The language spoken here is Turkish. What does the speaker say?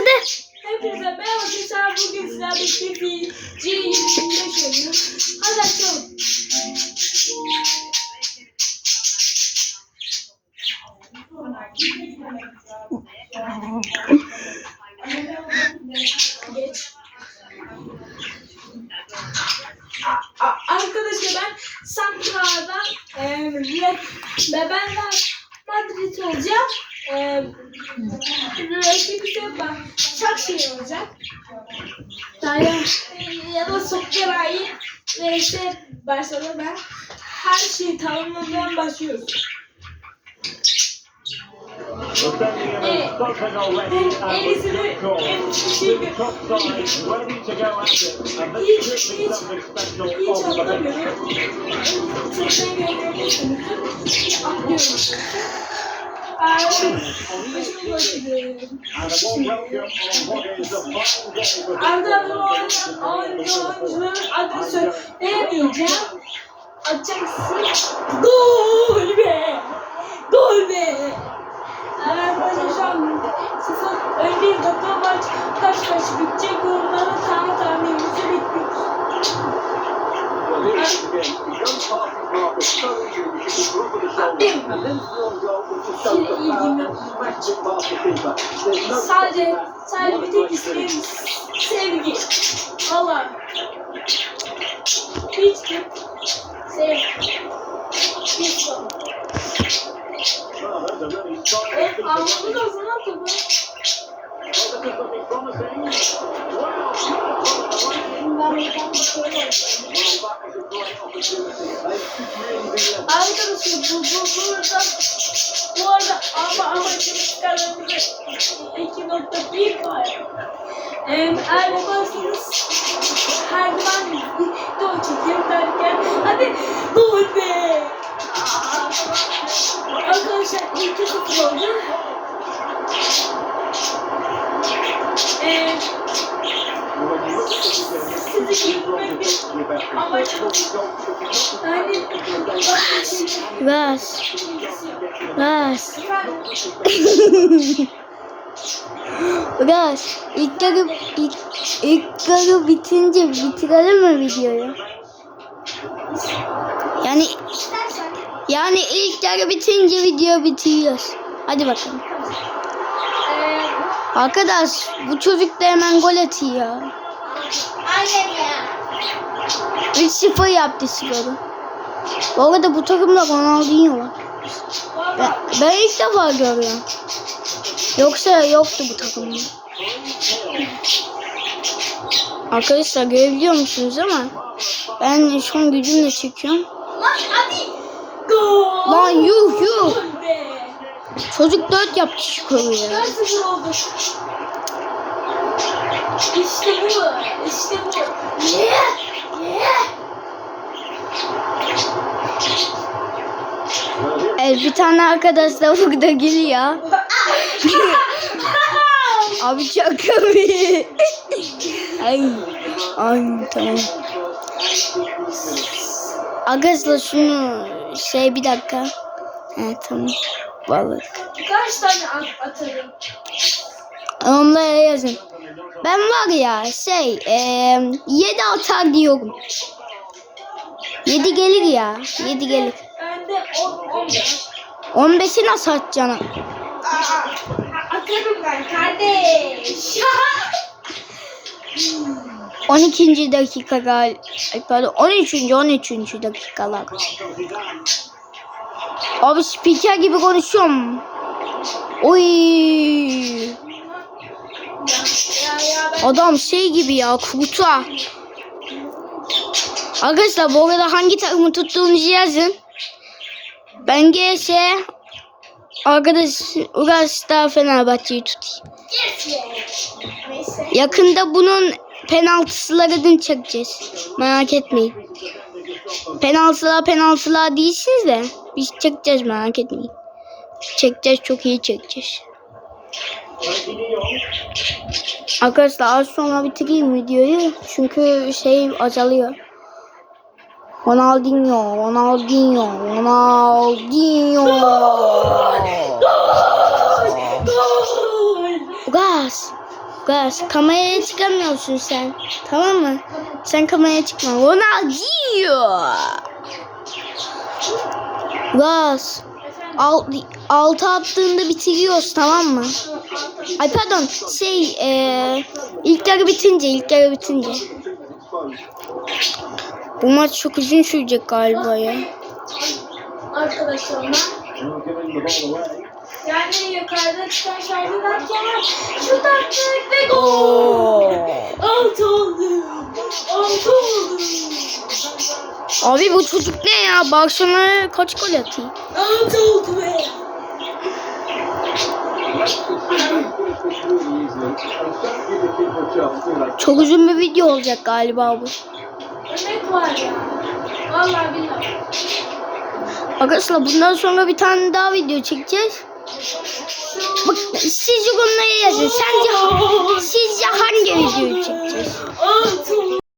Başladı. Hepinize merhaba arkadaşlar. Bugün sizlerle birlikte G25 oynuyoruz. Hadi açalım. Arkadaşlar ben Santra'dan e, ve ben de Madrid olacağım. E, ise çok şey olacak. Daya ya da Sokkera'yı ve işte başladı ben her şeyi tamamlamadan başlıyoruz. Evet. en iyisi de en şey hiç hiç hiç atlamıyorum. Sesini görebilirsiniz. Atlıyorum. Arda bu arada oyuncuların adını söyleyemeyeceğim. Atacaksın. Sadece, sadece bir tek isteğim sevgi. Valla. Hiç kim sevgi. Hiç bana. E, anladı da o zaman topu. Ben buradan bakıyorum. Arkadaşlar bu, bu burada bu arada ama amacımız kanalımızda 2.1 var. Ee, eğer yaparsanız her zaman video çekerim derken hadi gol be! Arkadaşlar ilk 0 oldu. Bas. Bas. Bas. İlk yarı, ilk, ilk yarı bitince bitirelim mi videoyu? Yani yani ilk yarı bitince video bitiyor. Hadi bakalım. Arkadaş bu çocuk da hemen gol atıyor. Ya. 3-0 yaptı skoru. Bu arada bu takımda Ronaldinho var. Ben, ben ilk defa görüyorum. Yoksa yoktu bu takımda. Arkadaşlar görebiliyor musunuz ama ben şu an gücümle çekiyorum. lan hadi. Gol. Lan yuh yuh. Çocuk 4 yaptı skoru ya. 4-0 oldu. İşte bu. İşte bu. Yeah. Yeah. Evet bir tane arkadaş da burada gülüyor. Abi çok komik. ay, ay tamam. Arkadaşlar şunu şey bir dakika. Evet tamam. Balık. Kaç tane at atarım? Onlara yazın. Ben var ya şey eee 7 atar diyorum. 7 gelir ya. 7 gelir. Ben de 15. 15'i nasıl atacaksın? Atarım ben kardeş. 12. dakika gal pardon 13. 13. dakikalar. Abi spiker gibi konuşuyorum. Oy. Adam şey gibi ya kurta. Arkadaşlar bu arada hangi takımı tuttuğunuzu yazın. Ben GS arkadaş Uras'ta Fenerbahçe'yi tutayım. Yakında bunun penaltılarını çekeceğiz. Merak etmeyin. Penaltılar penaltılar değilsiniz de biz çekeceğiz merak etmeyin. Çekeceğiz çok iyi çekeceğiz. Arkadaşlar az sonra bitireyim videoyu. Çünkü şey azalıyor. Ronaldinho, Ronaldinho, Ronaldinho. Gaz. Gaz kameraya çıkamıyorsun sen. Tamam mı? Sen kameraya çıkma. Ronaldinho. Gaz. Alt, altı attığında bitiriyoruz tamam mı? Ay pardon şey eee ilk yarı bitince ilk yarı bitince. Bu maç çok uzun sürecek galiba ya. Away. Yani yukarıda çıkan şarjı derken şut attık ve gol. Abi bu çocuk ne ya? Barcelona'ya kaç gol atıyor? Alt oldu be. Çok uzun bir video olacak galiba bu. Emek var ya. Vallahi billahi. Arkadaşlar bundan sonra bir tane daha video çekeceğiz. Bak siz yorumlara yazın. Sence sizce hangi videoyu çekeceğiz?